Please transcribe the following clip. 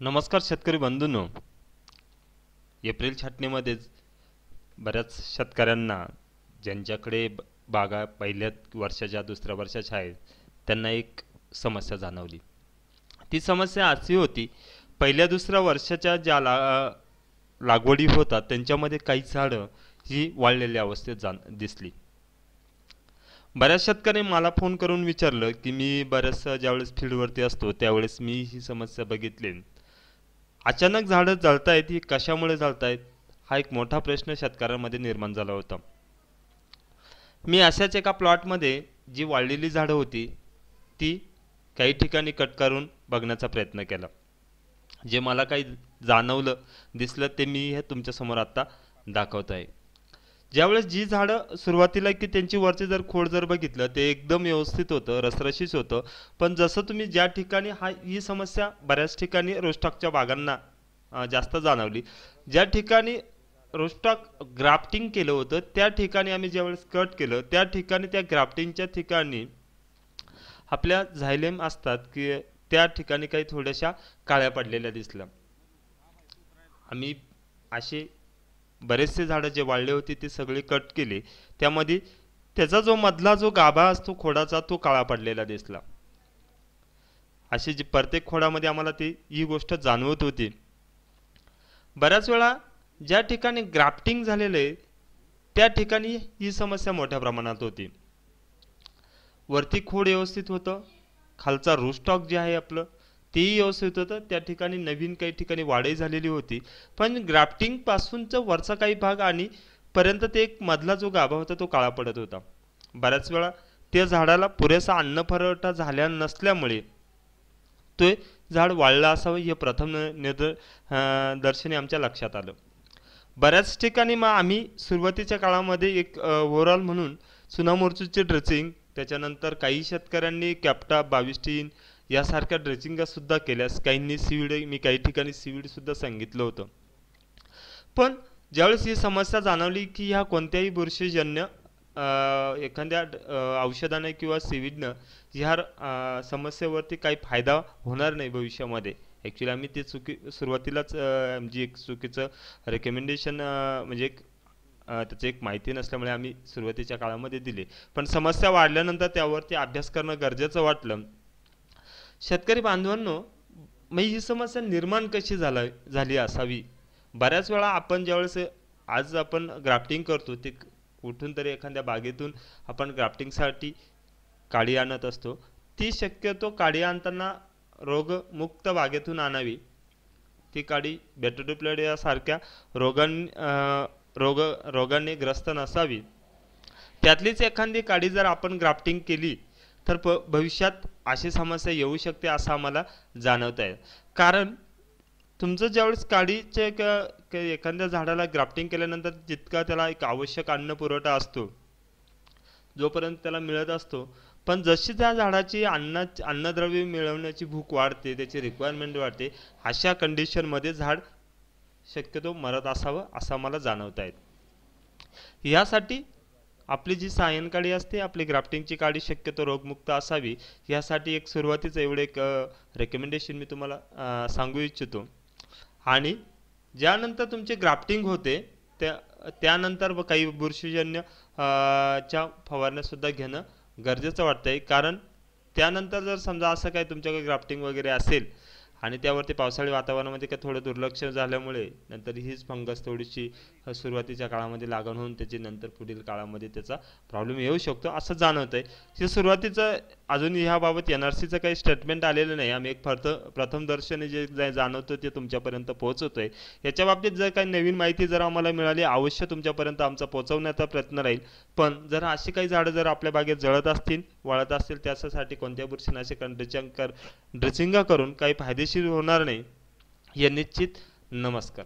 नमस्कार शेतकरी बंधूंनो. एप्रिल छाटणीमध्येच बऱ्याच शेतकऱ्यांना ज्यांच्याकडे ब- बागा पहिल्या वर्षाच्या दुसऱ्या वर्षाच्या आहेत त्यांना एक समस्या जाणवली. ती समस्या अशी होती पहिल्या दुसऱ्या वर्षाच्या ज्या ला लागवडी होतात त्यांच्यामध्ये काही झाडं ही वाळलेल्या अवस्थेत जाण दिसली. बऱ्याच शेतकऱ्यांनी मला फोन करून विचारलं की मी बऱ्याचशा ज्यावेळेस फील्डवरती असतो त्यावेळेस मी ही समस्या बघितली. अचानक झाडं जळतायत ही कशामुळे जळतायत? हा एक मोठा प्रश्न शेतकऱ्यांमध्ये निर्माण झाला होता. मी अशाच एका प्लॉटमध्ये जी वाळलेली झाडं होती ती काही ठिकाणी कट करून बघण्याचा प्रयत्न केला. जे मला काही जाणवलं दिसलं ते मी हे तुमच्यासमोर आत्ता दाखवत आहे. ज्यावेळेस जी झाडं सुरुवातीला की त्यांची वरची जर खोड जर बघितलं ते एकदम व्यवस्थित होतं रसरशीच होतं. पण जसं तुम्ही ज्या ठिकाणी हा ही समस्या बऱ्याच ठिकाणी रोस्टॉकच्या बागांना जास्त जाणवली. ज्या ठिकाणी रोस्टॉक ग्राफ्टिंग केलं होतं त्या ठिकाणी आम्ही ज्यावेळेस कट केलं त्या ठिकाणी त्या ग्राफ्टिंगच्या ठिकाणी आपल्या झायलेम असतात की त्या ठिकाणी काही थोड्याशा काळ्या पडलेल्या दिसल्या. आम्ही असे बरेचसे झाडं जे वाळले होते ते सगळे कट केले. त्यामध्ये त्याचा जो मधला जो गाभा असतो खोडाचा तो काळा पडलेला दिसला. अशी जी प्रत्येक खोडामध्ये आम्हाला ती ही गोष्ट जाणवत होती. बऱ्याच वेळा ज्या ठिकाणी ग्राफ्टिंग झालेलं आहे त्या ठिकाणी ही समस्या मोठ्या प्रमाणात होती. वरती खोड व्यवस्थित होतं. खालचा रूस्टॉक जे आहे आपलं तेही व्यवस्थित होतं. त्या ठिकाणी नवीन काही ठिकाणी वाढही झालेली होती. पण ग्राफ्टिंगपासूनचा वरचा काही भाग आणि पर्यंत ते एक मधला जो गाभा होता तो काळा पडत होता. बऱ्याच वेळा त्या झाडाला पुरेसा अन्न पुरवठा झाल्या नसल्यामुळे ते झाड वाळलं असावं हे प्रथम निद दर्शनी आमच्या लक्षात आलं. बऱ्याच ठिकाणी मग आम्ही सुरुवातीच्या काळामध्ये एक ओव्हरऑल म्हणून सुनामोर्चूचे ड्रेसिंग त्याच्यानंतर काही शेतकऱ्यांनी कॅप्टा बावीस टीन यासारख्या ड्रेसिंगासुद्धा केल्यास काहींनी सीवीड मी काही ठिकाणी सीविडसुद्धा सांगितलं होतं. पण ज्यावेळेस ही समस्या जाणवली की ह्या कोणत्याही बुरशीजन्य एखाद्या औषधाने किंवा सीवीडनं ह्या समस्येवरती काही फायदा होणार नाही भविष्यामध्ये. ॲक्च्युली आम्ही ते चुकी सुरुवातीलाच म्हणजे जी एक चुकीचं रेकमेंडेशन म्हणजे एक त्याची एक माहिती नसल्यामुळे आम्ही सुरुवातीच्या काळामध्ये दिले. पण समस्या वाढल्यानंतर त्यावरती अभ्यास करणं गरजेचं वाटलं. शेतकरी बांधवांनो मग ही समस्या निर्माण कशी झाला झाली असावी? बऱ्याच वेळा आपण ज्यावेळेस आज आपण ग्राफ्टिंग करतो ते कुठून तरी एखाद्या बागेतून आपण ग्राफ्टिंगसाठी काडी आणत असतो. ती शक्यतो काडी आणताना रोगमुक्त बागेतून आणावी. ती काडी बेटोडिप्लेड यासारख्या रोगां रोग रोगाने ग्रस्त नसावी. त्यातलीच एखादी काडी जर आपण ग्राफ्टिंग केली तर प भविष्यात अशी समस्या येऊ शकते असं आम्हाला जाणवत आहे. कारण तुमचं ज्यावेळेस काडीचे क- एखाद्या झाडाला ग्राफ्टिंग केल्यानंतर जितका त्याला एक आवश्यक अन्न पुरवठा असतो जोपर्यंत त्याला मिळत असतो पण जशी त्या झाडाची अन्न अन्नद्रव्य मिळवण्याची भूक वाढते त्याची रिक्वायरमेंट वाढते अशा कंडिशनमध्ये झाड शक्यतो मरत असावं असं मला जाणवत आहेत यासाठी आपली जी सायन असते आपली ग्राफ्टिंगची काळी शक्यतो रोगमुक्त असावी. यासाठी एक सुरुवातीचं एवढे एक रेकमेंडेशन मी तुम्हाला सांगू इच्छितो. आणि ज्यानंतर तुमचे ग्राफ्टिंग होते त्या त्यानंतर काही बुरशीजन्य च्या फवारण्यासुद्धा घेणं गरजेचं वाटतंय. कारण त्यानंतर जर समजा असं काही तुमच्याकडे ग्राफ्टिंग वगैरे असेल आणि त्यावरती पावसाळी वातावरणामध्ये का थोडं दुर्लक्ष झाल्यामुळे नंतर हीच फंगस थोडीशी सुरुवातीच्या काळामध्ये लागण होऊन त्याची नंतर पुढील काळामध्ये त्याचा प्रॉब्लेम येऊ शकतो असं जाणवत आहे ते सुरुवातीचं अजून ह्याबाबत एन आर सीचं काही स्टेटमेंट आलेलं नाही. आम्ही एक फर्थ प्रथमदर्शनी जे जाणवतो ते तुमच्यापर्यंत पोहोचवतो आहे याच्या बाबतीत जर काही नवीन माहिती जर आम्हाला मिळाली अवश्य तुमच्यापर्यंत आमचा पोहोचवण्याचा प्रयत्न राहील. पण जर अशी काही झाडं जर आपल्या बागेत जळत असतील वाळत असतील त्याच्यासाठी कोणत्या बुरशीनाशक ड्रिचिंग कर ड्रिचिंगा करून काही फायदे फायदेशीर होणार नाही. हे निश्चित नमस्कार.